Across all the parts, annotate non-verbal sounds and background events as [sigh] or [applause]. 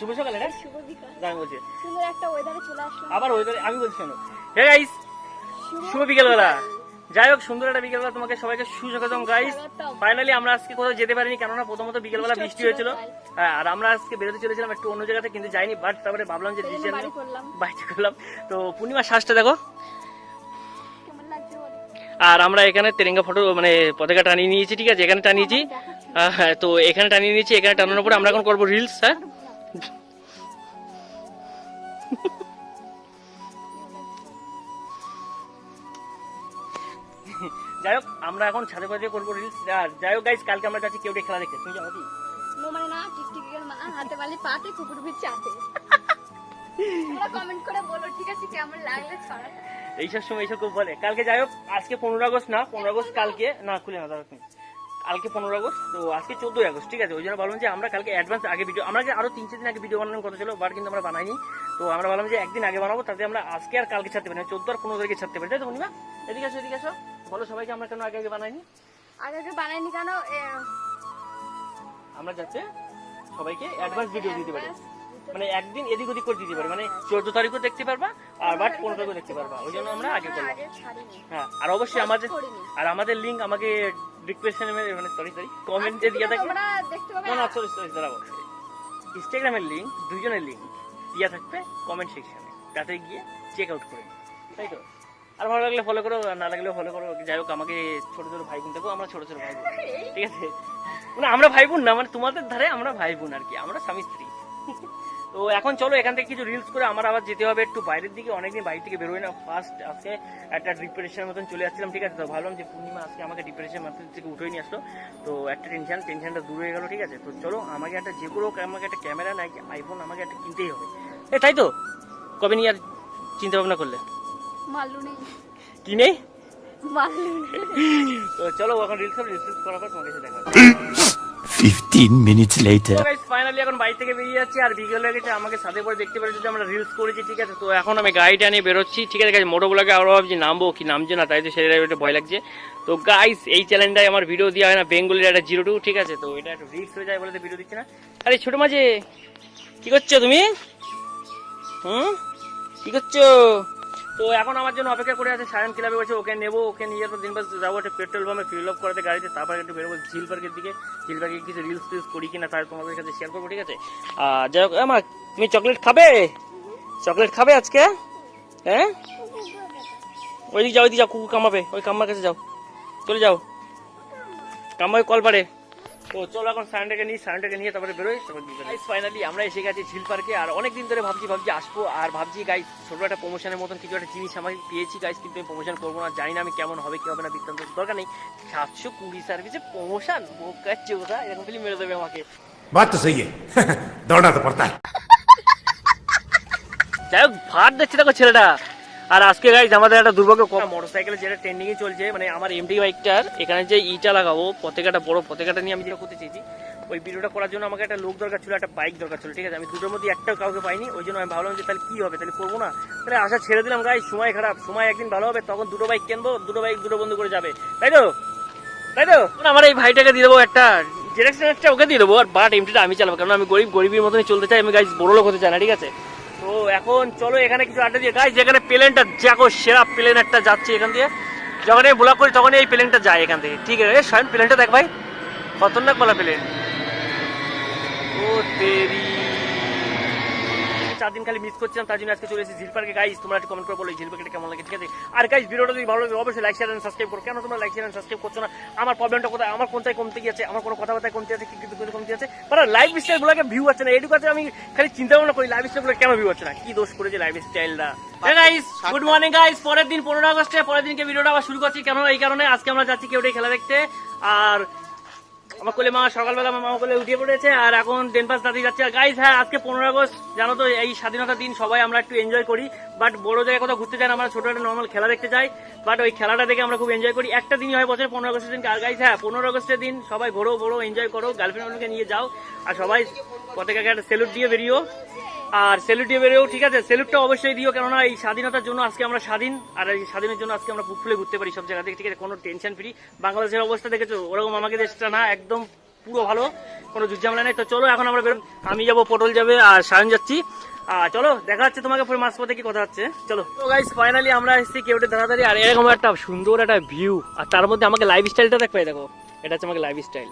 শুভ সকাল এটা শুভ বিকাল। দাঁড়ান বলছি। সুন্দর একটা ওয়েদারে চলে আসলাম। আবার ওয়েদার আমি বলছি শোনো হে গাইস শুভ বিকেলবেলা। যাই হোক সুন্দর একটা বিকেলবেলা তোমাকে সবাইকে সুস্বাগতম গাইস ফাইনালি আমরা আজকে কোথাও যেতে পারিনি কেননা প্রথমত বিকেলবেলা বৃষ্টি বৃষ্টি হয়েছিল। হ্যাঁ আর আমরা আজকে বেরোতে চলেছিলাম একটু অন্য জায়গাতে কিন্তু যাইনি বাট তারপরে ভাবলাম যে ডিসিশন বাড়ি করলাম। তো পূর্ণিমা শ্বাসটা দেখো। আর আমরা এখানে তেরেঙ্গা ফটো মানে পতাকা টানিয়ে নিয়েছি ঠিক আছে? এখানে টানিয়েছি। হ্যাঁ তো এখানে টানিয়ে নিয়েছি এখানে টানানোর পরে আমরা এখন করব রিলস হ্যাঁ? যাই হোক আমরা এখন ছাদে করব রিলস আর যাই হোক গাইজ কালকে আমরা যাচ্ছি খেলা দেখতে। তুমি যাব কি নো মানে না টিকটিকের মা হাতে বালি পাতে কুকুর চাতে। তোমরা কমেন্ট করে বলো ঠিক আছে কেমন লাগলে ছড়া এইসব সময় এইসব খুব বলে। কালকে যাই হোক আজকে পনেরো আগস্ট না পনেরো আগস্ট কালকে না খুলে না দাঁড়া। কালকে পনেরো আগস্ট তো আজকে চোদ্দই আগস্ট ঠিক আছে? ওই জন্য বললাম যে আমরা কালকে অ্যাডভান্স আগে ভিডিও আমরা যে আরও তিন চার দিন আগে ভিডিও বানানোর কথা ছিল বাট কিন্তু আমরা বানাইনি। তো আমরা বললাম যে একদিন আগে বানাবো তাতে আমরা আজকে আর কালকে ছাড়তে পারি চোদ্দ আর পনেরো তারিখে ছাড়তে পারি তাই তো পূর্ণিমা এদিকে আসো এদিকে আসো বলো সবাইকে আমরা কেন আগে আগে বানাইনি? আগে আগে বানাইনি কেন? আমরা যাচ্ছে সবাইকে অ্যাডভান্স ভিডিও দিতে পারি। মানে একদিন এদিক ওদিক করে দিতে পারি। মানে চোদ্দ তারিখও দেখতে পারবা আর বাট পনেরো তারিখও দেখতে পারবা। ওই জন্য আমরা আগে করলাম। হ্যাঁ আর অবশ্যই আমাদের আর আমাদের লিঙ্ক আমাকে ডিসক্রিপশনে মানে সরি সরি কমেন্টে দিয়ে না না সরি সরি দাঁড়াবো ইনস্টাগ্রামের লিংক দুজনের লিংক দেওয়া থাকবে কমেন্ট সেকশনে তাতে গিয়ে চেক আউট করে। তাই তো? আর ভালো লাগলে ফলো করো না লাগলেও ফলো করো। যাই হোক আমাকে ছোট ছোট ভাই বোন দেখো আমরা ছোট ছোট ভাই বোন ঠিক আছে? মানে আমরা ভাই বোন না মানে তোমাদের ধারে আমরা ভাই বোন আর কি আমরা স্বামী স্ত্রী। তো এখন চলো এখান থেকে কিছু রিলস করে আমার আবার যেতে হবে একটু বাইরের দিকে। অনেকদিন বাড়ি থেকে বেরোয় না ফার্স্ট আজকে একটা ডিপ্রেশনের মতন চলে আসছিলাম ঠিক আছে? তো ভাবলাম যে পূর্ণিমা আজকে আমাকে ডিপ্রেশন মাত্র থেকে উঠে নিয়ে আসলো। তো একটা টেনশন টেনশনটা দূর হয়ে গেল ঠিক আছে? তো চলো আমাকে একটা যে কোনো আমাকে একটা ক্যামেরা নাই আইফোন আমাকে একটা কিনতেই হবে। এ তাই তো? কবে নিয়ে আর চিন্তা ভাবনা করলে? মাল্লু নেই। কি নেই? মাল্লু তো চলো এখন রিলস রিলস করার পর তোমাকে দেখা [laughs] 15 minutes later. ফাইনালি এখন বাড়ি থেকে বেরিয়ে যাচ্ছি আর বিকেল হয়ে গেছে, আমাকে সাথে করে দেখতে পেরেছি আমরা রিলস করেছি, ঠিক আছে? তো এখন আমি গাড়িটা নিয়ে বেরোচ্ছি, ঠিক আছে? মোটো ব্লগে আরও ভাবছি নামবো, কি নামছে না, তাই তো সেটা একটু ভয় লাগছে। তো গাইস এই চ্যানেলটায় আমার ভিডিও দেওয়া হয় না বেঙ্গলির একটা জিরো টু ঠিক আছে? তো এটা একটু রিস্ক হয়ে যায় বলে ভিডিও দিচ্ছি না। আরে ছোট মাঝে, কি করছ তুমি? হুম? কি করছ? তো এখন আমার জন্য অপেক্ষা করে আছে, সায়ন ক্লাবে বসে ওকে নেব, ওকে নিয়ে যাব দিন যাব, একটা পেট্রোল পাম্পে ফিল আপ করাতে গাড়িতে, তারপর একটু বেরোবো ঝিল পার্কের দিকে। ঝিল পার্কে কিছু রিলস টিলস করি কিনা তার তোমাদের সাথে শেয়ার করব, ঠিক আছে? আর যাই হোক আমার তুমি চকলেট খাবে? চকলেট খাবে আজকে? হ্যাঁ ওইদিকে যাও ওইদিকে যাও, কুকুর কামাবে ওই কাম্মার কাছে যাও। চলে যাও। কাম্মাই কল পারে তো চলো এখন স্যান্ডেকে নিই স্যান্ডেকে নিয়ে তারপরে বেরোই তারপর গাইস ফাইনালি আমরা এসে গেছি ঝিল পার্কে আর অনেক দিন ধরে ভাবছি ভাবছি আসব আর ভাবছি গাইস ছোটো একটা প্রমোশনের মতন কিছু একটা জিনিস আমি পেয়েছি গাইস কিন্তু আমি প্রমোশন করব না জানি না আমি কেমন হবে কি হবে না বৃত্তান্ত দরকার নেই। সাতশো কুড়ি সার্ভিসে প্রমোশন বোকাচ্ছে ওটা এরকম ফিল্ম মেরে দেবে আমাকে। বাত তো সেই [laughs] দৌড়াতে পারতা যাই হোক ভাত দিচ্ছে দেখো ছেলেটা। আর আজকে গাইজ আমাদের একটা দুর্ভাগ্য মোটর সাইকেলে যেটা ট্রেন্ডিং এ চলছে মানে আমার এমডি বাইকটার এখানে যে ইটা লাগাবো পতাকাটা বড় পতাকাটা নিয়ে আমি যেটা করতে চেয়েছি ওই ভিডিওটা করার জন্য আমাকে একটা লোক দরকার ছিল একটা বাইক দরকার ছিল ঠিক আছে? আমি দুটোর মধ্যে একটাও কাউকে পাইনি ওই জন্য আমি ভাবলাম যে তাহলে কি হবে? তাহলে করব না? তাহলে আশা ছেড়ে দিলাম গাই সময় খারাপ সময় একদিন ভালো হবে তখন দুটো বাইক কিনবো দুটো বাইক দুটো বন্ধু করে যাবে। তাই তো? তাই তো? আমার এই ভাইটাকে দিয়ে দেবো একটা জেরেক্সন একটা ওকে দিয়ে দেবো আর বাট এমটিটা আমি চালাবো কারণ আমি গরিব গরিবের মতনই চলতে চাই আমি গাইজ বড় লোক হতে চাই না ঠিক আছে? তো এখন চলো এখানে কিছু আড্ডা দিয়ে। গাইজ যেখানে প্লেনটা, দেখো, সেরা প্লেন একটা যাচ্ছে এখান দিয়ে। যখন এই ব্লক করি তখন এই প্লেনটা যায় এখান থেকে। ঠিক আছে স্বয়ং প্লেনটা দেখ ভাই। খতরনাক বলা প্লেন। ও, তেরি। চার দিন খালি মিস করছিলাম, তার জন্য আজকে চলে এসেছি ঝিল পার্কে। গাইজ তোমরা একটু কমেন্ট করে বলো এই ঝিল পার্কে কেমন লাগে, ঠিক আছে? আর গাইজ ভিডিওটা যদি ভালো লাগে, অবশ্যই লাইক শেয়ার সাবস্ক্রাইব করো। কেন তোমরা লাইক শেয়ার সাবস্ক্রাইব করছ না? আমার প্রবলেমটা কোথায়? আমার কোনটায় কমতে গিয়েছে আমার কোনো কথাবার্তায় কমতে আছে? কি কিছু কমতে আছে? মানে লাইফ স্টাইল গুলোকে ভিউ আছে না। এটুকু আছে আমি খালি চিন্তা ভাবনা করি লাইফ স্টাইলগুলো কেন ভিউ আছে না? কি দোষ করেছে লাইফ স্টাইলটা গুড মর্নিং গাইস পরের দিন পনেরো আগস্টে, পরের দিনকে ভিডিওটা আবার শুরু করছি। কেন? এই কারণে আজকে আমরা যাচ্ছি কেউটাই খেলা দেখতে। আর আমার কোলে মা, সকালবেলা আমার মামা কোলে উঠে পড়েছে আর এখন দেন পাস দাদি যাচ্ছে। আর গাইজ হ্যাঁ আজকে পনেরো আগস্ট, জানো তো, এই স্বাধীনতা দিন সবাই আমরা একটু এনজয় করি। বাট বড় জায়গায় কোথাও ঘুরতে যাই আমরা ছোট একটা নর্মাল খেলা দেখতে যাই। বাট ওই খেলাটা দেখে আমরা খুব এনজয় করি। একটা দিনই হয় বছর পনেরো আগস্টের দিন আর গাইজ হ্যাঁ পনেরো আগস্টের দিন সবাই ঘোরো বড়ো এনজয় করো গার্লফ্রেন্ডকে নিয়ে যাও। আর সবাই পতাকাকে একটা সেলুট দিয়ে বেরিয়েও আর সেলুট দিয়ে বেরিয়েও ঠিক আছে? সেলুটটা অবশ্যই দিও, কেননা এই স্বাধীনতার জন্য আজকে আমরা স্বাধীন। আর এই স্বাধীনের জন্য আজকে আমরা বুক ফুলে ঘুরতে পারি সব জায়গা থেকে। ঠিক আছে, কোনো টেনশন ফ্রি বাংলাদেশের অবস্থা দেখেছ? ওরকম আমাকে দেশটা না, একদম পুরো ভালো, কোনো ঝামেলা নেই। তো চলো, এখন আমরা বেরো আমি যাব, পটল যাবে আর সায়ন যাচ্ছি। আর চলো, দেখা যাচ্ছে তোমাকে পুরো মাছ পথে কি কথা হচ্ছে। চলো। তো গাইস ফাইনালি আমরা এসেছি কেউটে দাঁড়াতাড়ি আর এরকম একটা সুন্দর একটা ভিউ আর তার মধ্যে আমাকে লাইফ স্টাইলটা দেখবে দেখো, এটা হচ্ছে আমাকে লাইফ স্টাইল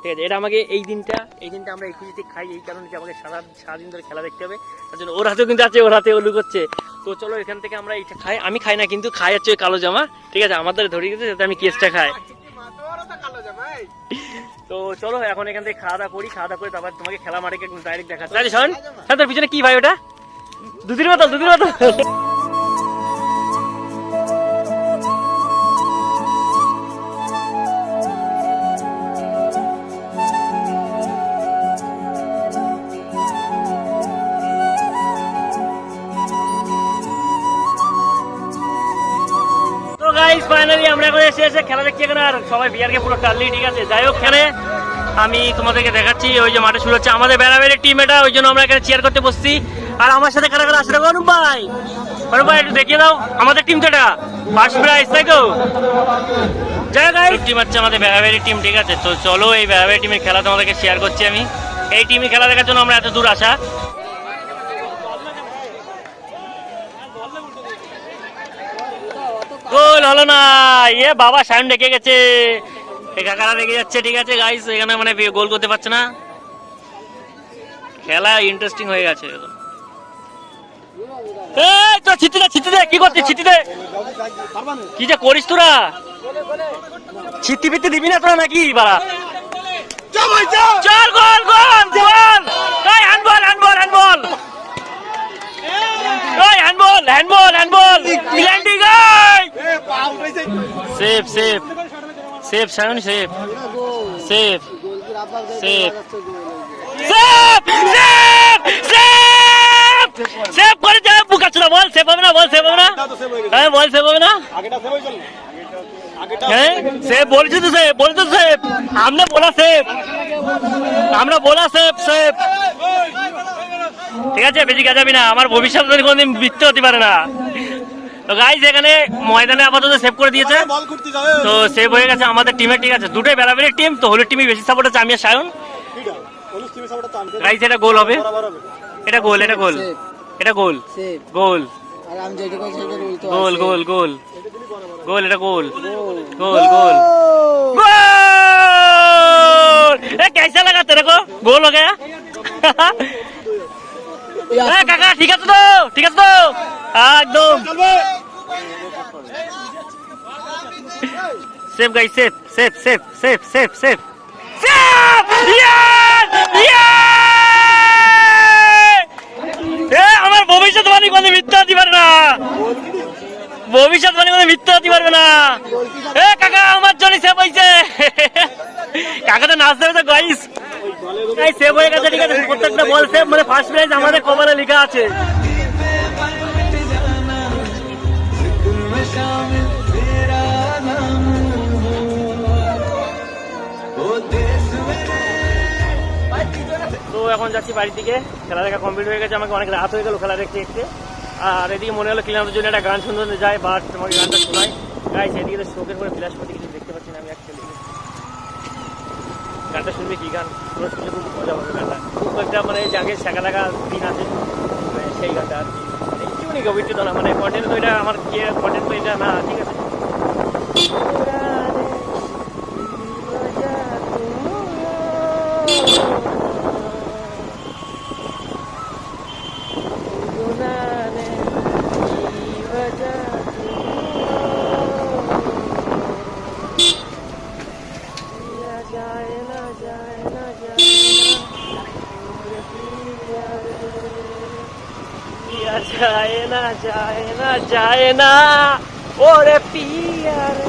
ঠিক আছে, এটা আমাকে এই দিনটা এই দিনটা আমরা একুশিতে খাই, এই কারণে যে আমাকে সারা সারাদিন ধরে খেলা দেখতে হবে। তার জন্য ওর হাতেও কিন্তু আছে, ওর হাতে ওলু করছে। তো চলো, এখান থেকে আমরা এইটা খাই। আমি খাই না, কিন্তু খাই হচ্ছে কালো জামা। ঠিক আছে, আমাদের ধরিয়ে গেছে যাতে আমি কেসটা খাই। তো চলো এখন এখান থেকে খাওয়া দাওয়া করি খাওয়া দাওয়া করে তারপর তোমাকে খেলা মাঠে ডাইরেক্ট দেখাচ্ছি। শোন হ্যাঁ তোর পিছনে কি ভাই ওটা? দুদিন মতো দুদিন মতো গাইস ফাইনালি আমরা এখন এসে এসে খেলা দেখছি এখানে আর সবাই বিয়ারকে পুরো টানলি, ঠিক আছে? যাই হোক খেলে আমি তোমাদেরকে দেখাচ্ছি, ওই যে মাঠে শুরু হচ্ছে আমাদের বেড়াবেড়ি টিম এটা, ওই জন্য আমরা এখানে চেয়ার করতে বসছি। আর আমার সাথে কারা কারা আসলে অনুপ ভাই? অনুপ ভাই, একটু দেখিয়ে দাও, আমাদের টিম তো এটা। ফার্স্ট প্রাইজ তাই তো? যাই গাইস টিম হচ্ছে আমাদের বেড়াবেড়ি টিম ঠিক আছে? তো চলো, এই বেড়াবেড়ি টিমের খেলা তোমাদেরকে শেয়ার করছি আমি। এই টিমের খেলা দেখার জন্য আমরা এত দূর আসা। গোল হলো না। ইয়ে বাবা সায়ন ডেকে গেছে। এই কাকারা রেগে যাচ্ছে ঠিক আছে গাইস এখানে মানে গোল করতে পারছে না। খেলা ইন্টারেস্টিং হয়ে গেছে। এই তো ছিটি দে ছিটি দে কি করছিস? ছিটি দে। কি যে করিস তোরা? ছিটি পিটি দিবি না তোরা নাকি? বাড়া। চল গোল গোল গোল এই হ্যান্ডবল হ্যান্ডবল হ্যান্ডবল ওই handball handball handball plenty guy safe safe. Safe Sayan safe. Safe. Safe. Safe! Safe! Safe! Safe করে যাবে বুকাচ্ছিল বল সেফ হবে না বল সেফ হবে না। হ্যাঁ বল সেফ হবে না। হ্যাঁ সেফ বলছি তো সেফ বলছি তো সেফ। আমরা বলা সেফ। আমরা বলা সেফ সেফ। ঠিক আছে বেশি কাজাবি না। আমার ভবিষ্যৎ কোনোদিন বৃত্ত হতে পারে না। তো গাইজ এখানে ময়দানে আপাতত সেভ করে দিয়েছে। তো সেভ হয়ে গেছে আমাদের টিমে ঠিক আছে? দুটোই বেলাবেলি টিম তো হলুদ টিমই বেশি সাপোর্ট আছে আমি আর সায়ন। গাইজ এটা গোল হবে। এটা গোল এটা গোল এটা গোল গোল গোল গোল গোল গোল এটা গোল গোল গোল গোল এ কেসা লাগা তেরে কো গোল হো গয়া কাকা ঠিক আছে তো ঠিক আছে তো একদম। Safe guy safe safe safe safe safe safe আমার ভবিষ্যৎবাণী কোনো মিথ্যা হতে পারে না। ভবিষ্যৎবাণী কোনো মিথ্যা হতে পারবে না। এ, কাকা, আমার জন্য সেভ হয়েছে। কাকা তো নাচতে হবে তো গাইস সেভ হয়ে গেছে, ঠিক আছে। প্রত্যেকটা বল সেভ মানে ফার্স্ট প্রাইজ আমাদের কপালে লেখা আছে। এখন যাচ্ছি বাড়ির দিকে। খেলা দেখা কমপ্লিট হয়ে গেছে, আমাকে অনেক রাত হয়ে গেল খেলা দেখতে দেখতে। আর এদিকে মনে হলো ক্লিনারের জন্য একটা গান শুনতে যায় বাট তোমাকে গানটা শোনায় গাইছে এদিকে তো শোকের করে ফ্ল্যাশ করতে কিছু দেখতে পাচ্ছি না আমি অ্যাকচুয়ালি গানটা শুনবে কি গান? পুরো খুব মজা হবে গানটা। খুব একটা মানে জাগে শেখা লাগা দিন আছে মানে সেই গানটা আর কি। মানে ইউনিক অভিজ্ঞ না মানে কন্টেন্ট তো এটা আমার কন্টেন্ট তো এটা না, ঠিক আছে। যায় না যায় না যায় না। ওরে পিয়া রে